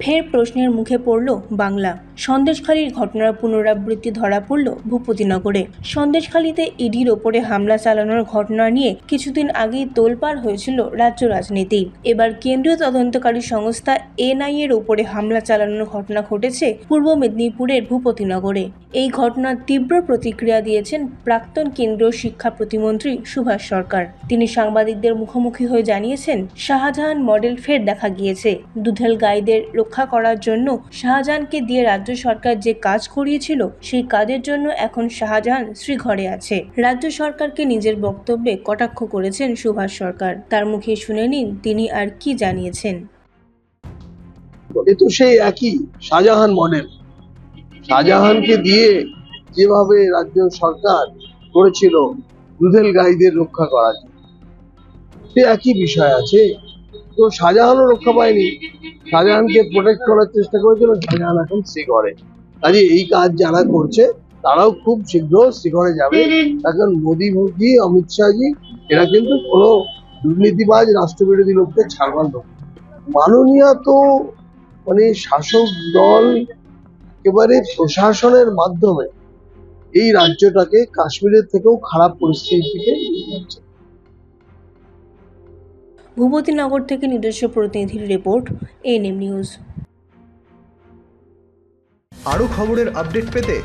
ফের প্রশ্নের মুখে পড়ল বাংলা। সন্দেশখালীর ঘটনার পুনরাবৃত্তি ধরা পড়ল ভূপতিনগরে। সন্দেশখালীতে ইডির ওপরে হামলা চালানোর ঘটনা নিয়ে কিছুদিন আগেই তোলপাড় হয়েছিল রাজ্য রাজনীতি। এবার কেন্দ্রীয় তদন্তকারী সংস্থা এনআইএর ওপরে হামলা চালানোর ঘটনা ঘটেছে পূর্ব মেদিনীপুরের ভূপতিনগরে। এই ঘটনার তীব্র প্রতিক্রিয়া দিয়েছেন প্রাক্তন কেন্দ্রীয় শিক্ষা প্রতিমন্ত্রী সুভাষ সরকার। তিনি সাংবাদিকদের মুখোমুখি হয়ে জানিয়েছেন, শাহজাহান মডেল ফের দেখা গিয়েছে। দুধেল গাইদের রক্ষা করার জন্য শাহজাহানকে দিয়ে রাজ্য সরকার যে কাজ করিয়েছিল, সেই কাজের জন্য এখন শাহজাহান শ্রীঘরে আছে। রাজ্য সরকারকে নিজের বক্তব্যে কটাক্ষ করেছেন সুভাষ সরকার। তার মুখে শুনে নিন, তিনি আর কি জানিয়েছেন। এ তো সেই একই শাহজাহান মডেল। শাহজাহানকে দিয়ে যেভাবে রাজ্য সরকার করেছিল, দুধেল গাইদের রক্ষা করার সে একই বিষয় আছে। তো শাহজাহানও রক্ষা পায়নি। শাহজাহানকে প্রোটেক্ট করার চেষ্টা করেছিল, শাহজাহান এখন শ্রীঘরে কাজে এই কাজ যারা করছে, তারাও খুব শীঘ্র শ্রীঘরে যাবে। এখন মোদী ভোগী অমিত শাহজি, এরা কিন্তু কোনো দুর্নীতিবাজ রাষ্ট্রবিরোধী লোককে ছাড়বার। মাননীয় তো মানে শাসক দল একেবারে প্রশাসনের মাধ্যমে এই রাজ্যটাকে কাশ্মীরের থেকেও খারাপ নিয়ে ভূপতিনগর থেকে নিজস্ব প্রতিনিধির রিপোর্ট এনএম নিউজ। আরও খবরের আপডেট পেতে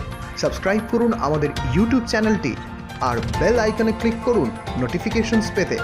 সাবস্ক্রাইব করুন আমাদের ইউটিউব চ্যানেলটি আর বেল আইকনে ক্লিক করুন নোটিফিকেশনস পেতে।